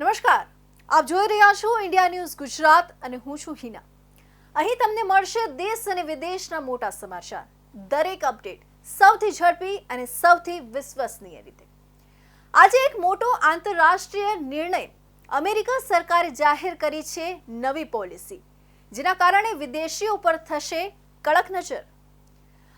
નમસ્કાર. આપ જોઈ રહ્યા છો ઇન્ડિયા ન્યૂઝ ગુજરાત અને હું છું હિના. અહીં તમને મળશે દેશ અને વિદેશના મોટા સમાચાર. દરેક અપડેટ સૌથી ઝડપી અને સૌથી વિશ્વસનીય રીતે. આજે એક મોટો આંતરરાષ્ટ્રીય નિર્ણય અમેરિકા સરકારે જાહેર કરી છે નવી પોલિસી, જેના કારણે વિદેશીઓ પર થશે કડક નજર.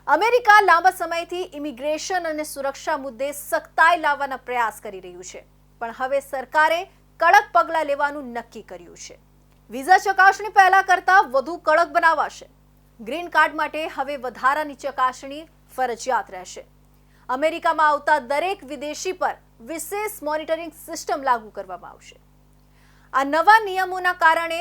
અમેરિકા લાંબા સમયથી ઇમિગ્રેશન અને સુરક્ષા મુદ્દે સખ્તાઈ લાવવાના પ્રયાસ કરી રહ્યું છે. પણ હવે સરકારે કડક પગલાં લેવાનું નક્કી કર્યું છે. વિઝા ચકાસણી પહેલા કરતા વધુ કડક બનાવાશે. ગ્રીન કાર્ડ માટે હવે વધારાની ચકાસણી ફરજિયાત રહેશે. અમેરિકામાં આવતા દરેક વિદેશી પર વિશેષ મોનિટરિંગ સિસ્ટમ લાગુ કરવામાં આવશે. આ નવા નિયમોના કારણે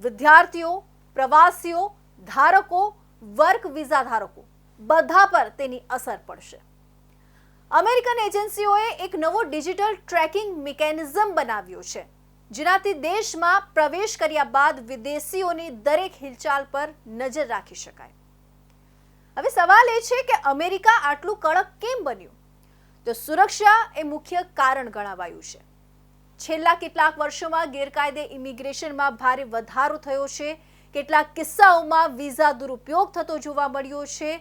વિદ્યાર્થીઓ, પ્રવાસીઓ, ધારકો, વર્ક વિઝા ધારકો બધા પર તેની અસર પડશે. અમેરિકન એજન્સીઓએ એક નવો ડિજિટલ ટ્રેકિંગ મિકેનિઝમ બનાવ્યો છે, જેનાથી દેશમાં પ્રવેશ કર્યા બાદ વિદેશીઓની દરેક હિલચાલ પર નજર રાખી શકાય. હવે સવાલ એ છે કે અમેરિકા આટલું કડક કેમ બન્યું? તો સુરક્ષા એ મુખ્ય કારણ ગણાવાયું છે. છેલ્લા કેટલાક વર્ષોમાં ગેરકાયદે ઇમિગ્રેશનમાં ભારે વધારો થયો છે, કેટલાક કિસ્સાઓમાં વિઝા દુરુપયોગ થતો જોવા મળ્યો છે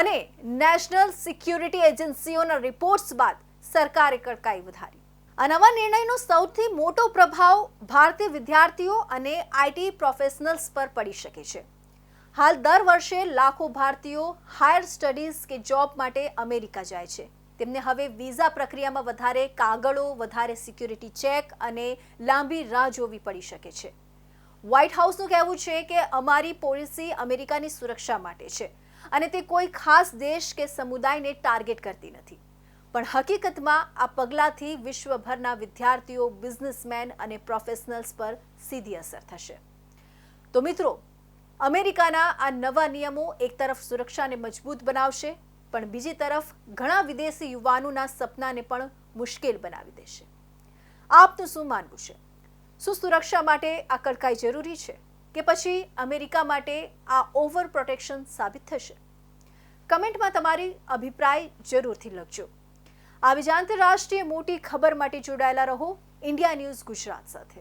અને નેશનલ સિક્યુરિટી એજન્સીઓના રિપોર્ટ્સ બાદ સરકારે કડકાઈ વધારી. આ નવા નિર્ણયનો સૌથી મોટો પ્રભાવ ભારતીય વિદ્યાર્થીઓ અને આઈટી પ્રોફેશનલ્સ પર પડી શકે છે. હાલ દર વર્ષે લાખો ભારતીયો હાયર સ્ટડીઝ કે જોબ માટે અમેરિકા જાય છે. તેમને હવે વિઝા પ્રક્રિયામાં વધારે કાગળો, વધારે સિક્યુરિટી ચેક અને લાંબી રાહ જોવી પડી શકે છે. વ્હાઇટ હાઉસનું કહેવું છે કે અમારી પોલિસી અમેરિકાની સુરક્ષા માટે છે. અને તે કોઈ ખાસ દેશ કે સમુદાયને ટાર્ગેટ કરતી નથી. પણ હકીકતમાં આ પગલાંથી વિશ્વભરના વિદ્યાર્થીઓ, બિઝનેસમેન અને પ્રોફેશનલ્સ પર સીધી અસર થશે. તો મિત્રો, અમેરિકાના આ નવા નિયમો એક તરફ સુરક્ષાને મજબૂત બનાવશે, પણ બીજી તરફ ઘણા વિદેશી યુવાનોના સપનાને પણ મુશ્કેલ બનાવી દેશે. આપનું શું માનવું છે? શું સુરક્ષા માટે આ કડકાઈ જરૂરી છે? કે પછી અમેરિકા માટે આ ઓવર પ્રોટેક્શન સાબિત થશે? કમેન્ટમાં તમારી અભિપ્રાય જરૂરથી લખજો. આવી જ આંતરરાષ્ટ્રીય મોટી ખબર માટે જોડાયેલા રહો. ઇન્ડિયા ન્યૂઝ ગુજરાત સાથે.